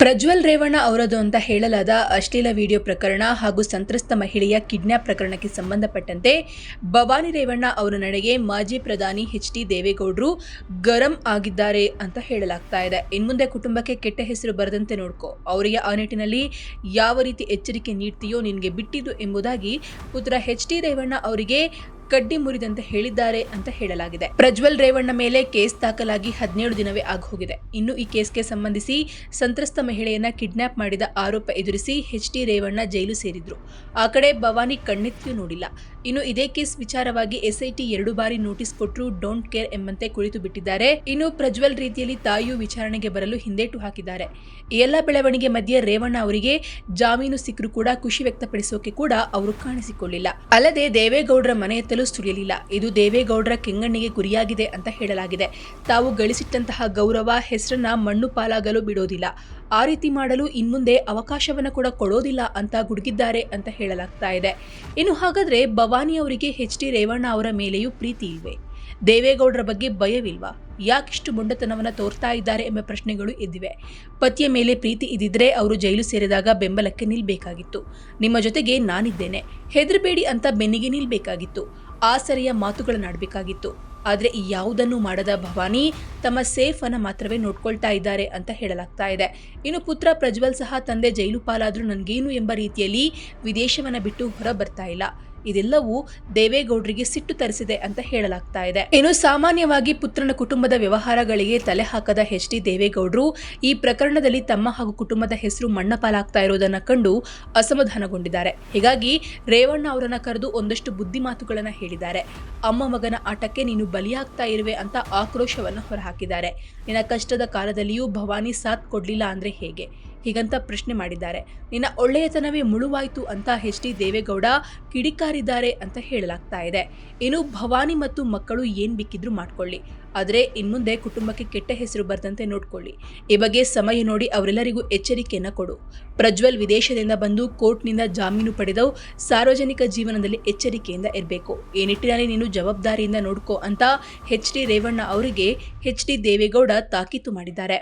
ಪ್ರಜ್ವಲ್ ರೇವಣ್ಣ ಅವರದು ಅಂತ ಹೇಳಲಾದ ಅಶ್ಲೀಲ ವಿಡಿಯೋ ಪ್ರಕರಣ ಹಾಗೂ ಸಂತ್ರಸ್ತ ಮಹಿಳೆಯ ಕಿಡ್ನ್ಯಾಪ್ ಪ್ರಕರಣಕ್ಕೆ ಸಂಬಂಧಪಟ್ಟಂತೆ ಭವಾನಿ ರೇವಣ್ಣ ಅವರ ನಡೆಗೆ ಮಾಜಿ ಪ್ರಧಾನಿ ಎಚ್ ಡಿ ದೇವೇಗೌಡರು ಗರಂ ಆಗಿದ್ದಾರೆ ಅಂತ ಹೇಳಲಾಗ್ತಾ ಇದೆ. ಇನ್ಮುಂದೆ ಕುಟುಂಬಕ್ಕೆ ಕೆಟ್ಟ ಹೆಸರು ಬರದಂತೆ ನೋಡ್ಕೋ. ಅವರಿಗೆ ಆ ನಿಟ್ಟಿನಲ್ಲಿ ಯಾವ ರೀತಿ ಎಚ್ಚರಿಕೆ ನೀಡ್ತೀಯೋ ನಿನಗೆ ಬಿಟ್ಟಿದ್ದು ಎಂಬುದಾಗಿ ಪುತ್ರ ಎಚ್ ಡಿ ರೇವಣ್ಣ ಅವರಿಗೆ ಕಡ್ಡಿ ಮುರಿದಂತೆ ಹೇಳಿದ್ದಾರೆ ಅಂತ ಹೇಳಲಾಗಿದೆ. ಪ್ರಜ್ವಲ್ ರೇವಣ್ಣ ಮೇಲೆ ಕೇಸ್ ದಾಖಲಾಗಿ ಹದಿನೇಳು ದಿನವೇ ಆಗೋಗಿದೆ. ಇನ್ನು ಈ ಕೇಸ್ಗೆ ಸಂಬಂಧಿಸಿ ಸಂತ್ರಸ್ತ ಮಹಿಳೆಯನ್ನ ಕಿಡ್ನಾಪ್ ಮಾಡಿದ ಆರೋಪ ಎದುರಿಸಿ ಎಚ್ ಡಿ ರೇವಣ್ಣ ಜೈಲು ಸೇರಿದ್ರು. ಆ ಕಡೆ ಭವಾನಿ ಕಣ್ಣೆತ್ತಿಯೂ ನೋಡಿಲ್ಲ. ಇನ್ನು ಇದೇ ಕೇಸ್ ವಿಚಾರವಾಗಿ ಎಸ್ಐಟಿ ಎರಡು ಬಾರಿ ನೋಟಿಸ್ ಕೊಟ್ಟರು ಡೋಂಟ್ ಕೇರ್ ಎಂಬಂತೆ ಕುಳಿತು ಬಿಟ್ಟಿದ್ದಾರೆ. ಇನ್ನು ಪ್ರಜ್ವಲ್ ರೀತಿಯಲ್ಲಿ ತಾಯಿಯು ವಿಚಾರಣೆಗೆ ಬರಲು ಹಿಂದೇಟು ಹಾಕಿದ್ದಾರೆ. ಎಲ್ಲ ಬೆಳವಣಿಗೆ ಮಧ್ಯೆ ರೇವಣ್ಣ ಅವರಿಗೆ ಜಾಮೀನು ಸಿಕ್ಕರೂ ಕೂಡ ಖುಷಿ ವ್ಯಕ್ತಪಡಿಸೋಕೆ ಕೂಡ ಅವರು ಕಾಣಿಸಿಕೊಳ್ಳಿಲ್ಲ. ಅಲ್ಲದೆ ದೇವೇಗೌಡರ ಮನೆ ಸುಳಿಯಲಿಲ್ಲ. ಇದು ದೇವೇಗೌಡರ ಕೆಂಗಣ್ಣಿಗೆ ಗುರಿಯಾಗಿದೆ ಅಂತ ಹೇಳಲಾಗಿದೆ. ತಾವು ಗಳಿಸಿಟ್ಟಂತಹ ಗೌರವ ಹೆಸರನ್ನ ಮಣ್ಣು ಪಾಲಾಗಲು ಬಿಡೋದಿಲ್ಲ. ಆ ರೀತಿ ಮಾಡಲು ಇನ್ಮುಂದೆ ಅವಕಾಶವನ್ನು ಕೂಡ ಕೊಡೋದಿಲ್ಲ ಅಂತ ಗುಡುಗಿದ್ದಾರೆ ಅಂತ ಹೇಳಲಾಗ್ತಾ ಇದೆ. ಇನ್ನು ಹಾಗಾದ್ರೆ ಭವಾನಿ ಅವರಿಗೆ ಹೆಚ್ ಡಿ ರೇವಣ್ಣ ಅವರ ಮೇಲೆಯೂ ಪ್ರೀತಿ ಇಲ್ವೇ ದೇವೇಗೌಡರ ಬಗ್ಗೆ ಭಯವಿಲ್ವಾ? ಯಾಕಿಷ್ಟು ಮೊಂಡತನವನ್ನ ತೋರ್ತಾ ಇದ್ದಾರೆ ಎಂಬ ಪ್ರಶ್ನೆಗಳು ಇದ್ದಿವೆ ಪತಿಯ ಮೇಲೆ ಪ್ರೀತಿ ಇದ್ದಿದ್ರೆ ಅವರು ಜೈಲು ಸೇರಿದಾಗ ಬೆಂಬಲಕ್ಕೆ ನಿಲ್ಬೇಕಾಗಿತ್ತು. ನಿಮ್ಮ ಜೊತೆಗೆ ನಾನಿದ್ದೇನೆ. ಹೆದರಬೇಡಿ ಅಂತ ಬೆನ್ನಿಗೆ ನಿಲ್ಬೇಕಾಗಿತ್ತು. ಆಸರೆಯ ಮಾತುಗಳನ್ನಾಡಬೇಕಾಗಿತ್ತು ಆದರೆ ಈ ಯಾವುದನ್ನು ಮಾಡದ ಭವಾನಿ ತಮ್ಮ ಸೇಫ್ ಅನ್ನ ಮಾತ್ರವೇ ನೋಡ್ಕೊಳ್ತಾ ಇದ್ದಾರೆ ಅಂತ ಹೇಳಲಾಗ್ತಾ ಇದೆ. ಇನ್ನು ಪುತ್ರ ಪ್ರಜ್ವಲ್ ಸಹ ತಂದೆ ಜೈಲು ಪಾಲಾದ್ರೂ ನನ್ಗೇನು ಎಂಬ ರೀತಿಯಲ್ಲಿ ವಿದೇಶವನ್ನ ಬಿಟ್ಟು ಹೊರ ಬರ್ತಾ ಇಲ್ಲ. ಇದೆಲ್ಲವೂ ದೇವೇಗೌಡರಿಗೆ ಸಿಟ್ಟು ತರಿಸಿದೆ ಅಂತ ಹೇಳಲಾಗ್ತಾ ಇದೆ. ಇನ್ನು ಸಾಮಾನ್ಯವಾಗಿ ಪುತ್ರನ ಕುಟುಂಬದ ವ್ಯವಹಾರಗಳಿಗೆ ತಲೆ ಹಾಕದ ಎಚ್ ಡಿ ದೇವೇಗೌಡರು ಈ ಪ್ರಕರಣದಲ್ಲಿ ತಮ್ಮ ಹಾಗೂ ಕುಟುಂಬದ ಹೆಸರು ಮಣ್ಣಪಾಲಾಗ್ತಾ ಇರೋದನ್ನ ಕಂಡು ಅಸಮಾಧಾನಗೊಂಡಿದ್ದಾರೆ. ಹೀಗಾಗಿ ರೇವಣ್ಣ ಅವರನ್ನ ಕರೆದು ಒಂದಷ್ಟು ಬುದ್ಧಿ ಮಾತುಗಳನ್ನ ಹೇಳಿದ್ದಾರೆ. ಅಮ್ಮ ಮಗನ ಆಟಕ್ಕೆ ನೀನು ಬಲಿಯಾಗ್ತಾ ಇರುವೆ ಅಂತ ಆಕ್ರೋಶವನ್ನು ಹೊರಹಾಕಿದ್ದಾರೆ. ನಿನ್ನ ಕಷ್ಟದ ಕಾಲದಲ್ಲಿಯೂ ಭವಾನಿ ಸಾಥ್ ಕೊಡ್ಲಿಲ್ಲ ಅಂದ್ರೆ ಹೇಗೆ? ಹೀಗಂತ ಪ್ರಶ್ನೆ ಮಾಡಿದ್ದಾರೆ. ನಿನ್ನ ಒಳ್ಳೆಯತನವೇ ಮುಳುವಾಯಿತು ಅಂತ ಎಚ್ ಡಿ ದೇವೇಗೌಡ ಕಿಡಿಕಾರಿದ್ದಾರೆ ಅಂತ ಹೇಳಲಾಗ್ತಾ ಇದೆ. ಇನ್ನು ಭವಾನಿ ಮತ್ತು ಮಕ್ಕಳು ಏನ್ ಬಿಕ್ಕಿದ್ರು ಮಾಡ್ಕೊಳ್ಳಿ. ಆದರೆ ಇನ್ಮುಂದೆ ಕುಟುಂಬಕ್ಕೆ ಕೆಟ್ಟ ಹೆಸರು ಬರದಂತೆ ನೋಡ್ಕೊಳ್ಳಿ. ಈ ಬಗ್ಗೆ ಸಮಯ ನೋಡಿ ಅವರೆಲ್ಲರಿಗೂ ಎಚ್ಚರಿಕೆಯನ್ನು ಕೊಡು. ಪ್ರಜ್ವಲ್ ವಿದೇಶದಿಂದ ಬಂದು ಕೋರ್ಟ್ನಿಂದ ಜಾಮೀನು ಪಡೆದವು ಸಾರ್ವಜನಿಕ ಜೀವನದಲ್ಲಿ ಎಚ್ಚರಿಕೆಯಿಂದ ಇರಬೇಕು. ಈ ನಿಟ್ಟಿನಲ್ಲಿ ನೀನು ಜವಾಬ್ದಾರಿಯಿಂದ ನೋಡ್ಕೋ ಅಂತ ಎಚ್ ಡಿ ರೇವಣ್ಣ ಅವರಿಗೆ ಎಚ್ ಡಿ ದೇವೇಗೌಡ ತಾಕೀತು ಮಾಡಿದ್ದಾರೆ.